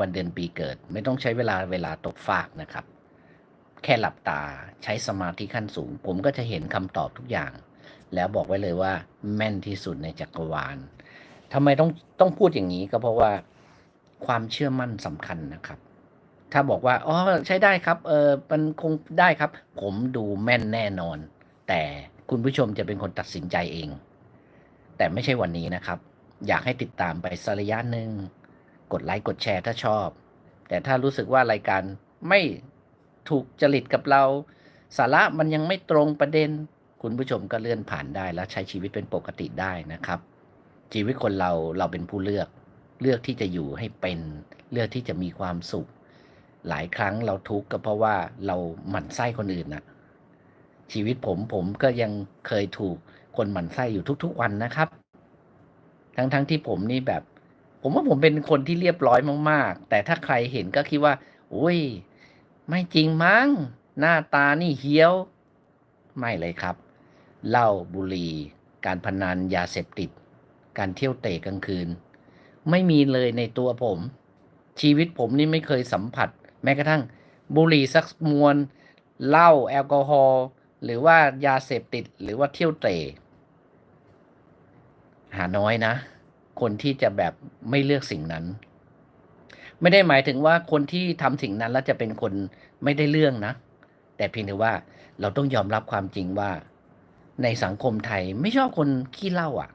วันเดือนปีเกิด ไม่ต้องใช้เวลาเวลาตกฟากนะครับ แค่หลับตาใช้สมาธิขั้นสูง ผมก็จะเห็นคำตอบทุกอย่าง แล้วบอกไว้เลยว่า แม่นที่สุดในจักรวาลทำไมต้องต้องพูดอย่างนี้ก็เพราะว่าความเชื่อมั่นสำคัญนะครับ ถ้าบอกว่าอ๋อใช้ได้ครับเออมันคงได้ครับ ผมดูแม่นแน่นอน แต่คุณผู้ชมจะเป็นคนตัดสินใจเอง แต่ไม่ใช่วันนี้นะครับ อยากให้ติดตามไปสักระยะหนึ่ง กดไลค์กดแชร์ถ้าชอบ แต่ถ้ารู้สึกว่ารายการไม่ถูกจริตกับเรา สาระมันยังไม่ตรงประเด็น คุณผู้ชมก็เลื่อนผ่านได้แล้วใช้ชีวิตเป็นปกติได้นะครับ ชีวิตคนเราเราเป็นผู้เลือก เลือกที่จะอยู่ให้เป็นเลือกที่จะมีความสุข หลายครั้งเราทุกข์ก็เพราะว่าเราหมั่นไส้คนอื่นนะชีวิตผมผมก็ยังเคยถูกคนหมั่นไส้อยู่ทุกๆวันนะครับ ทั้งๆทที่ผมนี่แบบ ผมว่าผมเป็นคนที่เรียบร้อยมาก ๆ แต่ถ้าใครเห็นก็คิดว่าโอ้ย ไม่จริงมั้ง หน้าตานี่เฮี้ยว ไม่เลยครับเหล้าบุหรี่การพนันยาเสพติด การเที่ยวเตะกลางคืน ไม่มีเลยในตัวผม ชีวิตผมนี่ไม่เคยสัมผัส แม้กระทั่ง บุหรี่สักมวนเหล้าแอลกอฮอล์หรือว่ายาเสพติด หรือว่าเที่ยวเตะหาน้อยนะ คนที่จะแบบไม่เลือกสิ่งนั้น ไม่ได้หมายถึงว่าคนที่ทำสิ่งนั้นแล้วจะเป็นคนไม่ได้เรื่องนะ แต่เพียงแต่ว่าเราต้องยอมรับความจริงว่า ในสังคมไทยไม่ชอบคนขี้เหล้าอะ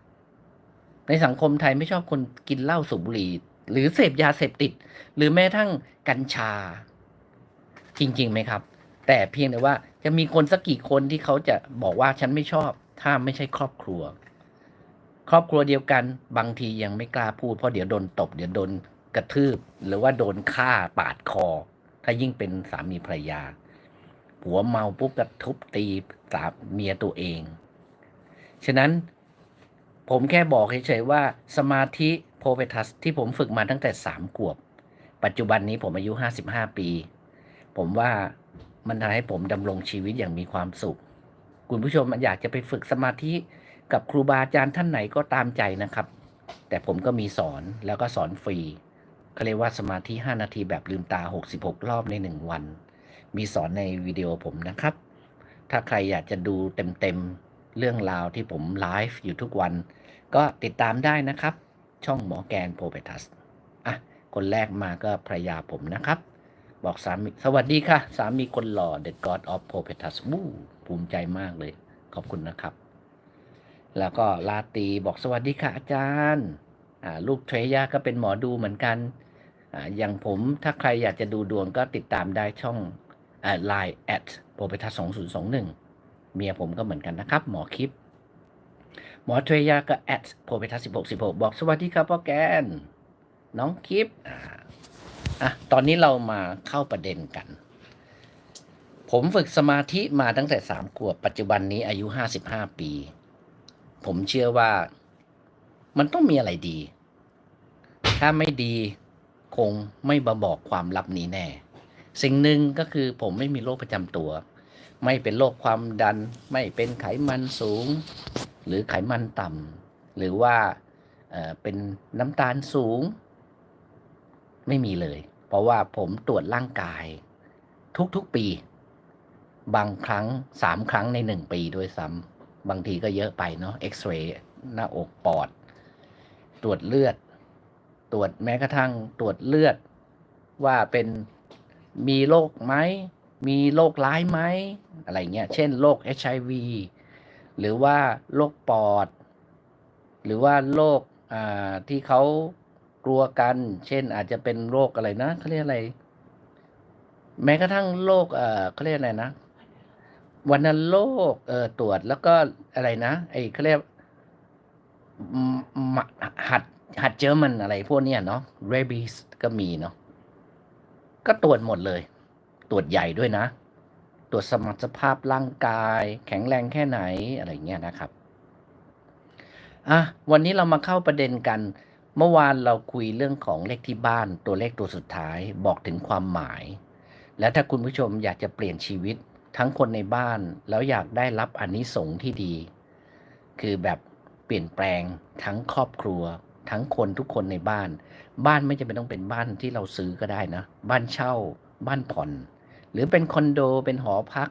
ในสังคมไทยไม่ชอบคนกินเหล้าสูบบุหรี่หรือเสพยาเสพติด หรือแม้กระทั่งกัญชา จริงๆไหมครับ แต่เพียงแต่ว่าจะมีคนสักกี่คนที่เขาจะบอกว่าฉันไม่ชอบ ถ้าไม่ใช่ครอบครัว ครอบครัวเดียวกันบางทียังไม่กล้าพูดเพราะเดี๋ยวโดนตบ เดี๋ยวโดนกระทืบ หรือว่าโดนฆ่าปาดคอ ถ้ายิ่งเป็นสามีภรรยาผัวเมาปุ๊บก็ทุบตีสาเมียตัวเอง ฉะนั้นผมแค่บอกเฉยๆว่าสมาธิโพเ e ทัสที่ผมฝึกมาตั้งแต่สามขวบ ปัจจุบันนี้ผมอายุ55ปี ผมว่ามันทำให้ผมดำรงชีวิตอย่างมีความสุข คุณผู้ชมอยากจะไปฝึกสมาธิ กับครูบาอาจารย์ท่านไหนก็ตามใจนะครับ แต่ผมก็มีสอนแล้วก็สอนฟรีเขาเรียกว่าสมาธิ 5 นาทีแบบลืมตา 66 รอบใน 1 วัน มีสอนในวิดีโอผมนะครับ ถ้าใครอยากจะดูเต็มๆ เรื่องราวที่ผมไลฟ์อยู่ทุกวัน ก็ติดตามได้นะครับ ช่องหมอแกนโพเปทัสอะ คนแรกมาก็ภรยาผมนะครับ บอกสามีสวัสดีค่ะ สามีคนหล่อ The God of p o p e t u s วู้ภูมิใจมากเลย ขอบคุณนะครับ แล้วก็ลาตีบอกสวัสดีค่ะอาจารย์ลูกเทรยาก็เป็นหมอดูเหมือนกันออย่างผมถ้าใครอยากจะดูดวงก็ติดตามได้ช่องอ่า Line at p o p e t u s 2021เมียผมก็เหมือนกันนะครับ หมอคลิป หมอเทรยาก็ at p o p e t u s 1616บหกบอกสวัสดีครับพ่อแกน น้องคลิปอ่าอะตอนนี้เรามาเข้าประเด็นกัน ผมฝึกสมาธิมาตั้งแต่สามขวบปัจจุบันนี้อายุห้าสิบห้าปี ผมเชื่อว่า มันต้องมีอะไรดี ถ้าไม่ดีคงไม่มาบอกความลับนี้แน่ สิ่งหนึ่งก็คือผมไม่มีโรคประจำตัว ไม่เป็นโรคความดัน ไม่เป็นไขมันสูง หรือไขมันต่ำหรือว่าเเป็นน้ำตาลสูง ไม่มีเลย เพราะว่าผมตรวจร่างกาย ทุกๆปี บางครั้งสามครั้งในหนึ่งปีด้วยซ้ำ บางทีก็เยอะไปเนาะเอ็กซเรย์หน้าอกปอด ตรวจเลือด ตรวจแม้กระทั่งตรวจเลือด ว่าเป็นมีโรคไหม มีโรคร้ายไหม อะไรเงี้ย เช่นโรค HIV หรือว่าโรคปอด หรือว่าโรคอ่าที่เขากลัวกัน เช่นอาจจะเป็นโรคอะไรนะเขาเรียกอะไร แม้กระทั่งโรคเอ่อเขาเรียกอะไรนะ วันโรคเออตรวจแล้วก็อะไรนะไอ้เขาเรียกมหัดหัดเจอมันอะไรพวกเนี้ยเนาะ rabies ก็มีเนาะก็ตรวจหมดเลย ตรวจใหญ่ด้วยนะ ตรวจสมรรถภาพร่างกาย แข็งแรงแค่ไหนอะไรเงี้ยนะครับอะวันนี้เรามาเข้าประเด็นกัน เมื่อวานเราคุยเรื่องของเลขที่บ้าน ตัวเลขตัวสุดท้ายบอกถึงความหมาย และถ้าคุณผู้ชมอยากจะเปลี่ยนชีวิต ทั้งคนในบ้านแล้วอยากได้รับอนนิสงส์ที่ดี คือแบบเปลี่ยนแปลงทั้งครอบครัว ทั้งคนทุกคนในบ้าน บ้านไม่จำเป็นต้องเป็นบ้านที่เราซื้อก็ได้นะ บ้านเช่า บ้านผ่อน หรือเป็นคอนโดเป็นหอพัก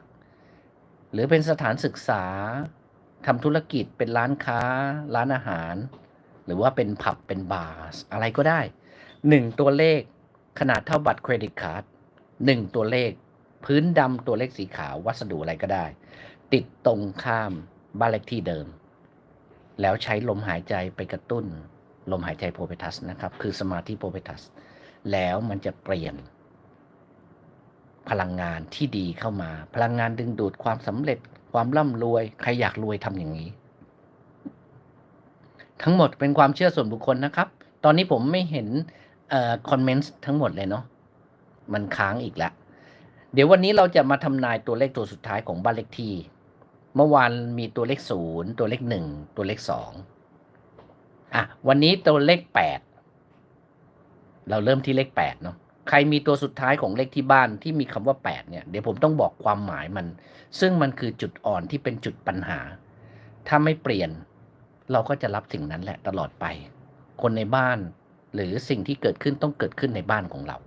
หรือเป็นสถานศึกษาทำธุรกิจเป็นร้านค้า ร้านอาหาร หรือว่าเป็นผับเป็นบาร์อะไรก็ได้หนึ่งตัวเลขขนาดเท่าบัตรเครดิตการ์ดหนึ่งตัวเลข พื้นดำตัวเลขสีขาววัสดุอะไรก็ได้ ติดตรงข้ามบ้านเลขที่เดิม แล้วใช้ลมหายใจไปกระตุ้น ลมหายใจโพเปทัสนะครับ คือสมาธิโพเปทัส แล้วมันจะเปลี่ยน พลังงานที่ดีเข้ามา พลังงานดึงดูดความสำเร็จ ความร่ำรวย ใครอยากรวยทำอย่างนี้ ทั้งหมดเป็นความเชื่อส่วนบุคคลนะครับ ตอนนี้ผมไม่เห็นคอมเมนต์ทั้งหมดเลยเนาะมันค้างอีกแล้ว เดี๋ยววันนี้เราจะมาทำนายตัวเลขตัวสุดท้ายของบ้านเลขที่ เมื่อวานมีตัวเลขศูนย์ตัวเลขหนึ่งตัวเลขสองอะวันนี้ตัวเลขแปดเราเริ่มที่เลขแปดเนาะใครมีตัวสุดท้ายของเลขที่บ้านที่มีคำว่าแปดเนี่ยเดี๋ยวผมต้องบอกความหมายมัน ซึ่งมันคือจุดอ่อนที่เป็นจุดปัญหา ถ้าไม่เปลี่ยน เราก็จะรับสิ่งนั้นแหละตลอดไป คนในบ้าน หรือสิ่งที่เกิดขึ้นต้องเกิดขึ้นในบ้านของเรา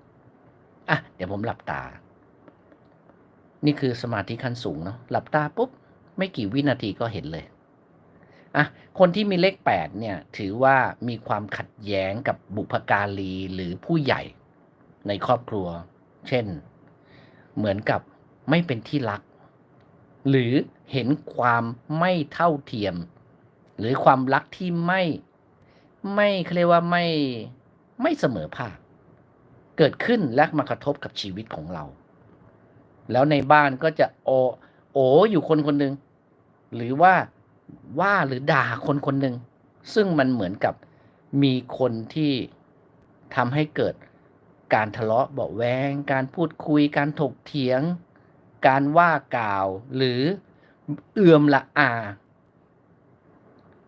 อะเดี๋ยวผมหลับตา นี่คือสมาธิขั้นสูงเนาะหลับตาปุ๊บ ไม่กี่วินาทีก็เห็นเลยอะคนที่มีเลขแปดเนี่ยถือว่ามีความขัดแย้งกับบุพการีหรือผู้ใหญ่ในครอบครัว เช่น เหมือนกับไม่เป็นที่รัก หรือเห็นความไม่เท่าเทียม หรือความรักที่ไม่ไม่เขาเรียกว่าไม่ไม่เสมอภาคเกิดขึ้นและมากระทบกับชีวิตของเรา แล้วในบ้านก็จะโอโออยู่คนคนหนึ่งหรือว่าว่าหรือด่าคนคนหนึ่งซึ่งมันเหมือนกับมีคนที่ทำให้เกิดการทะเลาะเบาแวง การพูดคุย การถกเถียง การว่ากล่าว หรือเอื่อมละอา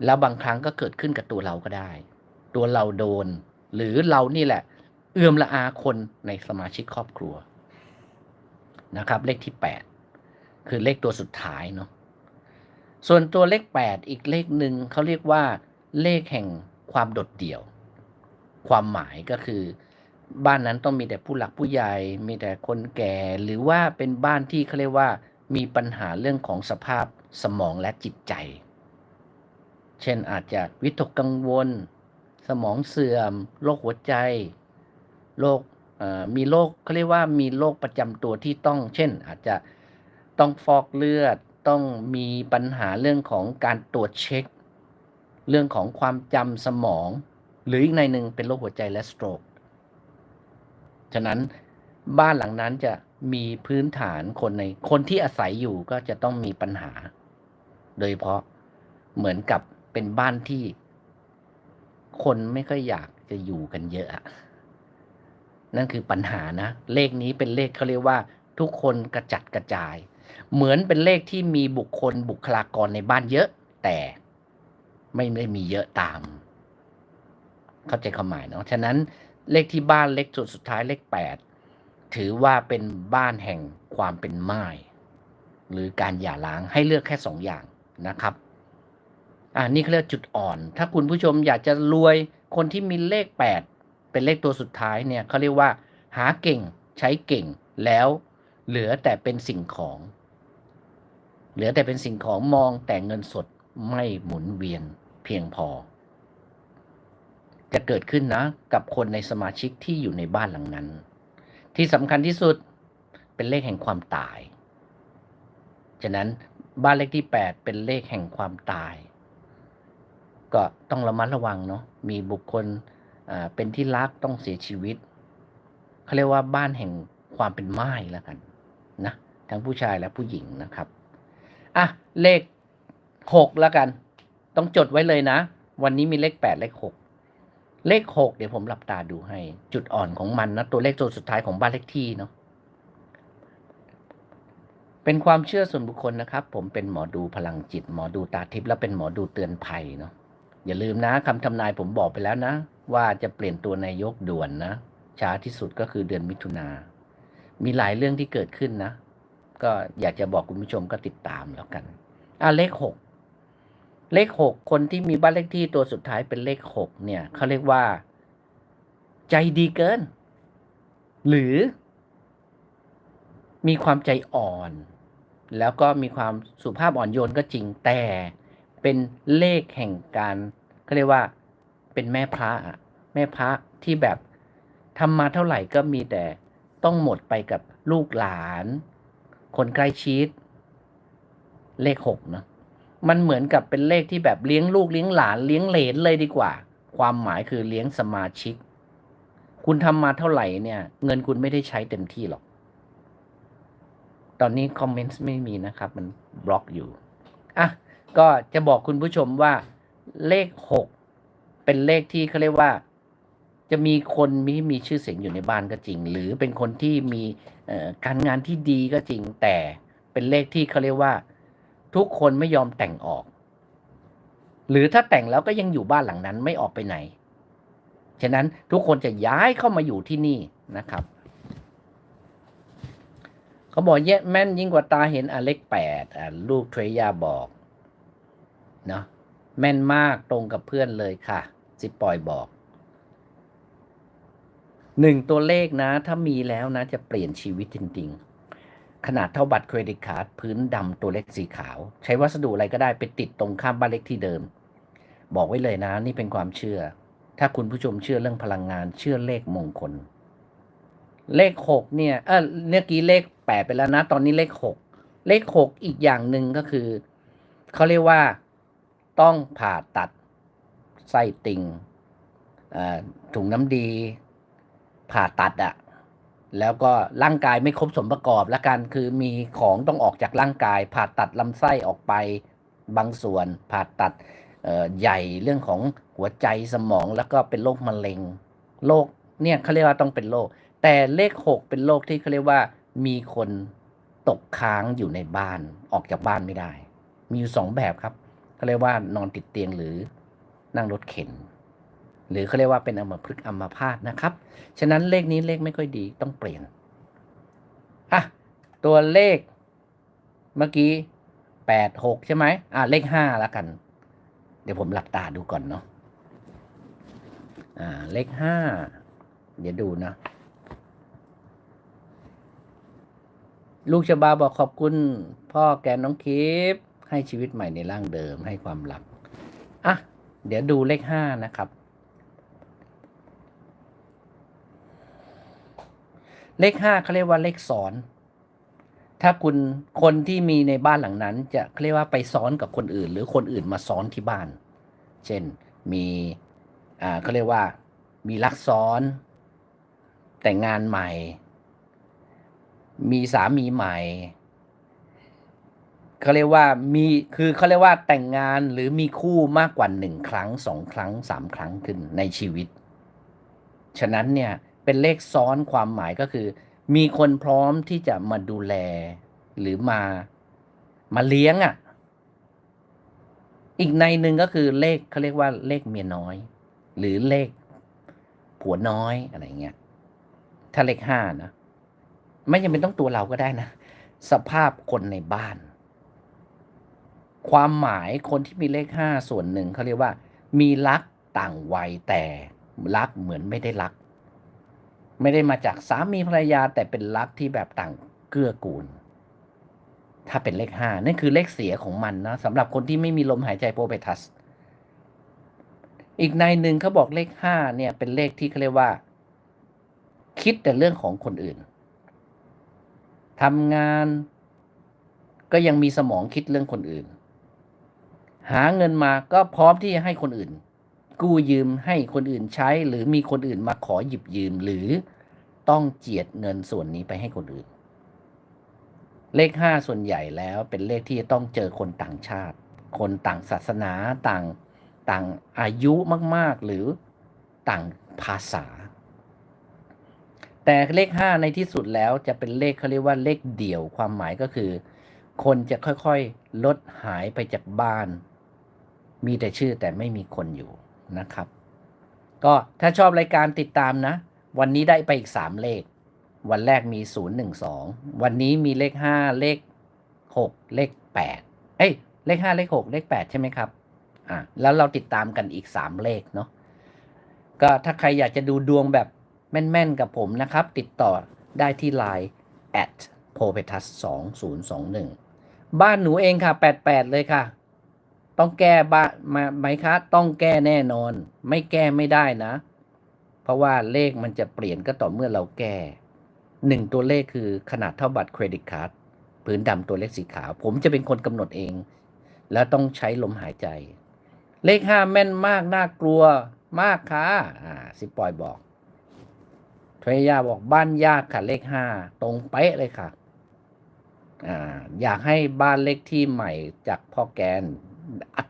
แล้วบางครั้งก็เกิดขึ้นกับตัวเราก็ได้ ตัวเราโดน หรือเรานี่แหละ เอื่อมละอาคนในสมาชิกครอบครัว นะครับ เลขที่แปดคือเลขตัวสุดท้ายเนาะส่วนตัวเลขแปดอีกเลขหนึ่งเขาเรียกว่า เลขแห่งความโดดเดี่ยว ความหมายก็คือ บ้านนั้นต้องมีแต่ผู้หลักผู้ใหญ่ มีแต่คนแก่ หรือว่าเป็นบ้านที่เขาเรียกว่า มีปัญหาเรื่องของสภาพสมองและจิตใจ เช่นอาจจะวิตกกังวล สมองเสื่อม โรคหัวใจ โรค มีโรคเขาเรียกว่ามีโรคประจำตัวที่ต้อง เช่น อาจจะต้องฟอกเลือด ต้องมีปัญหาเรื่องของการตรวจเช็ค เรื่องของความจำสมอง หรืออีกในหนึ่งเป็นโรคหัวใจและสโตรกฉะนั้นบ้านหลังนั้นจะมีพื้นฐานคนในคนที่อาศัยอยู่ก็จะต้องมีปัญหา โดยเฉพาะเหมือนกับเป็นบ้านที่ คนไม่ค่อยอยากจะอยู่กันเยอะ นั่นคือปัญหานะ เลขนี้เป็นเลขเขาเรียกว่า ทุกคนกระจัดกระจาย เหมือนเป็นเลขที่มีบุคคลบุคลากรในบ้านเยอะ แต่ไม่ได้มีเยอะตาม เข้าใจความหมายเนาะฉะนั้นเลขที่บ้านเลขจุดสุดท้ายเลขแปดถือว่าเป็นบ้านแห่งความเป็นไม้หรือการหย่าร้างให้เลือกแค่สองอย่างนะครับอ่านี่เขาเรียกจุดอ่อน ถ้าคุณผู้ชมอยากจะรวยคนที่มีเลขแปด เป็นเลขตัวสุดท้ายเนี่ยเขาเรียกว่า หาเก่งใช้เก่งแล้วเหลือแต่เป็นสิ่งของ เหลือแต่เป็นสิ่งของมองแต่เงินสดไม่หมุนเวียนเพียงพอ จะเกิดขึ้นนะ กับคนในสมาชิกที่อยู่ในบ้านหลังนั้น ที่สำคัญที่สุดเป็นเลขแห่งความตาย ฉะนั้นบ้านเลขที่ 8 เป็นเลขแห่งความตาย ก็ต้องระมัดระวังเนาะมีบุคคล เป็นที่รักต้องเสียชีวิตเขาเรียกว่าบ้านแห่งความเป็นไม้แล้วกันนะทั้งผู้ชายและผู้หญิงนะครับอะเลขหกแล้วกัน ต้องจดไว้เลยนะ วันนี้มีเลขแปดเลขหกเลขหกเดี๋ยวผมหลับตาดูให้ จุดอ่อนของมันนะ ตัวเลขตัวสุดท้ายของบ้านเลขที่เนาะเป็นความเชื่อส่วนบุคคลนะครับ ผมเป็นหมอดูพลังจิต หมอดูตาทิพย์และเป็นหมอดูเตือนภัยเนาะอย่าลืมนะคำทำนายผมบอกไปแล้วนะ ว่าจะเปลี่ยนตัวนายกด่วนนะช้าที่สุดก็คือเดือนมิถุนา มีหลายเรื่องที่เกิดขึ้นนะ ก็อยากจะบอกคุณผู้ชมก็ติดตามแล้วกันอะเลขหกเลขหกคนที่มีบ้านเลขที่ตัวสุดท้ายเป็นเลขหกเนี่ยเขาเรียกว่า ใจดีเกิน หรือ มีความใจอ่อน แล้วก็มีความสุภาพอ่อนโยนก็จริงแต่เป็นเลขแห่งการเขาเรียกว่า เป็นแม่พระอะแม่พระที่แบบทำมาเท่าไหร่ก็มีแต่ต้องหมดไปกับลูกหลาน คนใกล้ชิด เลขหกเนอะมันเหมือนกับเป็นเลขที่แบบเลี้ยงลูกเลี้ยงหลานเลี้ยงเหลนเลยดีกว่า ความหมายคือเลี้ยงสมาชิก คุณทำมาเท่าไหร่เนี่ย เงินคุณไม่ได้ใช้เต็มที่หรอก ตอนนี้คอมเมนต์ไม่มีนะครับ มันบล็อกอยู่อะก็จะบอกคุณผู้ชมว่าเลขหก เป็นเลขที่เขาเรียกว่า จะมีคนมีมีชื่อเสียงอยู่ในบ้านก็จริง หรือเป็นคนที่มีการงานที่ดีก็จริง แต่เป็นเลขที่เขาเรียกว่า ทุกคนไม่ยอมแต่งออก หรือถ้าแต่งแล้วก็ยังอยู่บ้านหลังนั้นไม่ออกไปไหนฉะนั้นทุกคนจะย้ายเข้ามาอยู่ที่นี่นะครับเขาบอกเยะแม่นยิ่งกว่าตาเห็นอเลขแปดอะลูกเทรยาบอกเนาะ แม่นมากตรงกับเพื่อนเลยค่ะซิปอยบอกหนึ่งตัวเลขนะ ถ้ามีแล้วนะจะเปลี่ยนชีวิตจริง ๆ ขนาดเท่าบัตรเครดิตการ์ดพื้นดำตัวเล็กสีขาว ใช้วัสดุอะไรก็ได้ไปติดตรงข้ามบ้านเล็กที่เดิม บอกไว้เลยนะ นี่เป็นความเชื่อ ถ้าคุณผู้ชมเชื่อเรื่องพลังงาน เชื่อเลขมงคล เลขหกเนี่ยเออเมื่อกี้เลขแปดไปแล้วนะ ตอนนี้เลขหกเลขหกอีกอย่างหนึ่งก็คือเขาเรียกว่า ต้องผ่าตัดไส้ติ่งเอ่อถุงน้ำดี ผ่าตัดอะแล้วก็ร่างกายไม่ครบสมประกอบและกันคือมีของต้องออกจากร่างกาย ผ่าตัดลำไส้ออกไปบางส่วน ผ่าตัดใหญ่เรื่องของหัวใจสมองแล้วก็เป็นโรคมะเร็งโรคเนี่ยเขาเรียกว่าต้องเป็นโรคแต่เลขหกเป็นโรคที่เขาเรียกว่า มีคนตกค้างอยู่ในบ้านออกจากบ้านไม่ได้ มีอยู่สองแบบครับ เขาเรียกว่านอนติดเตียงหรือนั่งรถเข็น หรือเขาเรียกว่าเป็นอัมพฤกษ์อัมพาตนะครับ ฉะนั้นเลขนี้เลขไม่ค่อยดีต้องเปลี่ยนอะตัวเลขเมื่อกี้แปดหกใช่ไหมอะเลขห้าแล้วกัน เดี๋ยวผมหลับตาดูก่อนเนาะอ่าเลขห้าเดี๋ยวดูนะลูกชบาบอกขอบคุณพ่อแกน้องคิป ให้ชีวิตใหม่ในร่างเดิมให้ความลับอะ เดี๋ยวดูเลขห้านะครับ เลขห้าเขาเรียกว่าเลขซ้อน ถ้าคุณคนที่มีในบ้านหลังนั้น จะเรียกว่าไปซ้อนกับคนอื่น หรือคนอื่นมาซ้อนที่บ้าน เช่นมีอ่าเขาเรียกว่ามีรักซ้อน แต่งงานใหม่ มีสามีใหม่ เขาเรียกว่ามีคือเขาเรียกว่าแต่งงานหรือมีคู่มากกว่าหนึ่งครั้งสองครั้งสามครั้งขึ้นในชีวิต ฉะนั้นเนี่ยเป็นเลขซ้อนความหมายก็คือ มีคนพร้อมที่จะมาดูแล หรือมามาเลี้ยงอะ่ะ อีกในหนึ่งก็คือเลขเขาเรียกว่าเลขเมียน้อย หรือเลขผัวน้อยอะไรเงี้ยถ้าเลขห้านะ ไม่จำเป็นต้องตัวเราก็ได้นะ สภาพคนในบ้าน ความหมายคนที่มีเลขห้าส่วนหนึ่งเขาเรียกว่า มีรักต่างวัยแต่รักเหมือนไม่ได้รัก ไม่ได้มาจากสามีภรรยาแต่เป็นรักที่แบบต่างเกื้อกูล ถ้าเป็นเลขห้านั่นคือเลขเสียของมันนะสำหรับคนที่ไม่มีลมหายใจโปรเปทัส อีกในหนึ่งเขาบอกเลขห้าเนี่ยเป็นเลขที่เขาเรียกว่า คิดแต่เรื่องของคนอื่นทำงานก็ยังมีสมองคิดเรื่องคนอื่น หาเงินมาก็พร้อมที่จะให้คนอื่น กู้ยืมให้คนอื่นใช้ หรือมีคนอื่นมาขอหยิบยืมหรือต้องเจียดเงินส่วนนี้ไปให้คนอื่น เลขห้าส่วนใหญ่แล้วเป็นเลขที่จะต้องเจอคนต่างชาติ คนต่างศาสนาต่างต่างอายุมาก ๆ หรือต่างภาษา แต่เลขห้าในที่สุดแล้วจะเป็นเลขเขาเรียกว่าเลขเดี่ยวความหมายก็คือ คนจะค่อยๆ ลดหายไปจากบ้าน มีแต่ชื่อแต่ไม่มีคนอยู่นะครับ ก็ถ้าชอบรายการติดตามนะ วันนี้ได้ไปอีก 3 เลข วันแรกมี 0 1 2 วันนี้มีเลข 5 เลข 6 เลข 8 เอ้ย เลข 5 เลข 6 เลข 8 ใช่ไหมครับ อะแล้วเราติดตามกันอีกสามเลขเนาะก็ถ้าใครอยากจะดูดวงแบบแม่นๆ กับผมนะครับ ติดต่อได้ที่ Line at p o p e t u s 2021 บ้านหนูเองค่ะ 88 เลยค่ะ ต้องแก้บ้ามาไหมคะต้องแก้แน่นอน ไม่แก้ไม่ได้นะ เพราะว่าเลขมันจะเปลี่ยนก็ต่อเมื่อเราแก้หนึ่งตัวเลขคือขนาดเท่าบัตรเครดิตการ์ดพื้นดำตัวเลขสีขาว ผมจะเป็นคนกำหนดเอง แล้วต้องใช้ลมหายใจ เลขห้าแม่นมากน่ากลัวมากค่ะอ่าซิปอยบอกทรยาบอกบ้านญาติค่ะเลขห้าตรงเป๊ะเลยค่ะอ่าอยากให้บ้านเลขที่ใหม่จากพ่อแกนอะ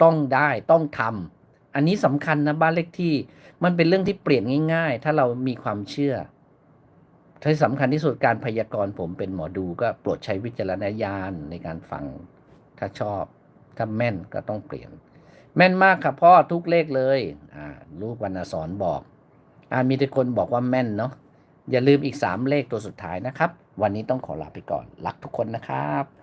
ต้องได้ต้องทำอันนี้สำคัญนะบ้านเลขที่ มันเป็นเรื่องที่เปลี่ยนง่าย ๆ ถ้าเรามีความเชื่อที่สำคัญที่สุดการพยากรณ์ผมเป็นหมอดูก็โปรดใช้วิจารณญาณในการฟัง ถ้าชอบ ถ้าแม่นก็ต้องเปลี่ยน แม่นมากครับพ่อทุกเลขเลยอ่าลูกวรรณสอนบอกอ่ามีแต่คนบอกว่าแม่นเนาะอย่าลืมอีกสามเลขตัวสุดท้ายนะครับ วันนี้ต้องขอลาไปก่อน รักทุกคนนะครับ